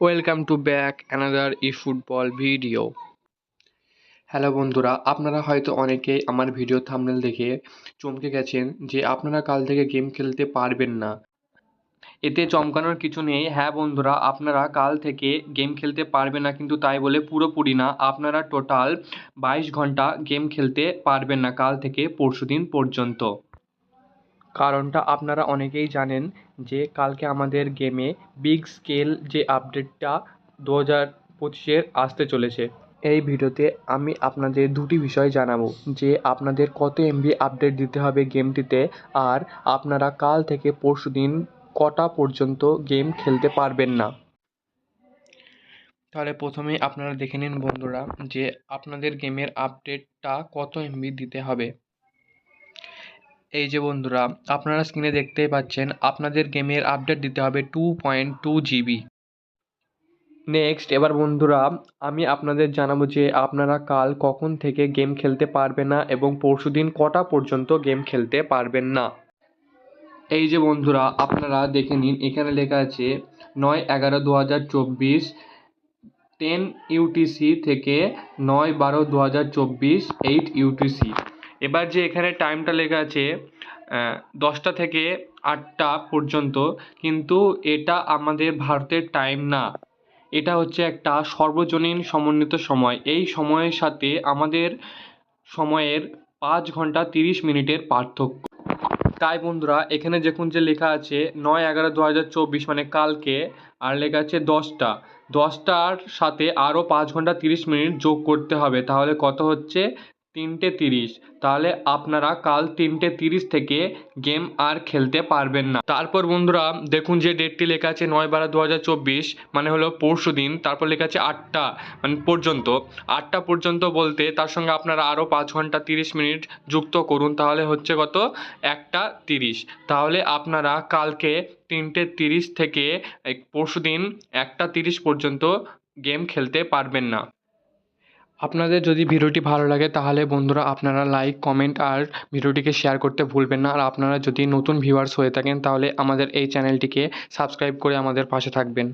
Welcome to back another E football video hello বন্ধুরা, আপনারা হয়তো অনেকেই আমার ভিডিও থামনেল দেখে চমকে গেছেন যে আপনারা কাল থেকে গেম খেলতে পারবেন না। এতে চমকানোর কিছু নেই। হ্যাঁ বন্ধুরা, আপনারা কাল থেকে গেম খেলতে পারবেন না, কিন্তু তাই বলে পুরোপুরি না। আপনারা টোটাল বাইশ ঘণ্টা গেম খেলতে পারবেন না কাল থেকে পরশুদিন পর্যন্ত। কারণটা আপনারা অনেকেই জানেন যে কালকে আমাদের গেমে বিগ স্কেল যে আপডেটটা দু হাজার পঁচিশের আসতে চলেছে। এই ভিডিওতে আমি আপনাদের দুটি বিষয় জানাব, যে আপনাদের কত এমবি আপডেট দিতে হবে গেমটিতে আর আপনারা কাল থেকে পরশুদিন কটা পর্যন্ত গেম খেলতে পারবেন না। তাহলে প্রথমেই আপনারা দেখে নিন বন্ধুরা, যে আপনাদের গেমের আপডেটটা কত এমবি দিতে হবে। এই যে বন্ধুরা, আপনারা স্ক্রিনে দেখতেই পাচ্ছেন, আপনাদের গেমের আপডেট দিতে হবে two point two GB next এবার বন্ধুরা, আমি আপনাদের জানাব যে আপনারা কাল কখন থেকে গেম খেলতে পারবেন না এবং পরশুদিন কটা পর্যন্ত গেম খেলতে পারবেন না। এই যে বন্ধুরা, আপনারা দেখে নিন, এখানে লেখা আছে নয় এগারো দু হাজার চব্বিশ টেন ইউটিসি থেকে নয় বারো দু হাজার চব্বিশ এইট ইউটিসি এবার যে এখানে টাইমটা লেখা আছে দশটা থেকে আটটা পর্যন্ত, কিন্তু এটা আমাদের ভারতের টাইম না। এটা হচ্ছে একটা সর্বজনীন সমন্বিত সময়। এই সময়ের সাথে আমাদের সময়ের পাঁচ ঘণ্টা তিরিশ মিনিটের পার্থক্য। তাই বন্ধুরা, এখানে দেখুন যে লেখা আছে নয় এগারো দু হাজার চব্বিশ মানে কালকে, আর লেখা আছে দশটা। দশটার সাথে আরও পাঁচ ঘণ্টা তিরিশ মিনিট যোগ করতে হবে। তাহলে কত হচ্ছে? তিনটে তিরিশ। তাহলে আপনারা কাল তিনটে তিরিশ থেকে গেম আর খেলতে পারবেন না। তারপর বন্ধুরা, দেখুন যে ডেটটি লেখা আছে নয় বারো দু হাজার চব্বিশ মানে হলো পরশু দিন। তারপর লেখা আছে আটটা মানে পর্যন্ত। আটটা পর্যন্ত বলতে তার সঙ্গে আপনারা আরও পাঁচ ঘণ্টা তিরিশ মিনিট যুক্ত করুন। তাহলে হচ্ছে কত? একটা তিরিশ। তাহলে আপনারা কালকে তিনটে তিরিশ থেকে পরশু দিন একটা তিরিশ পর্যন্ত গেম খেলতে পারবেন না। আপনাদের যদি ভিডিওটি ভালো লাগে তাহলে বন্ধুরা আপনারা লাইক কমেন্ট আর ভিডিওটিকে শেয়ার করতে ভুলবেন না। আর আপনারা যদি নতুন ভিউয়ার্স হয়ে থাকেন তাহলে আমাদের এই চ্যানেলটিকে সাবস্ক্রাইব করে আমাদের পাশে থাকবেন।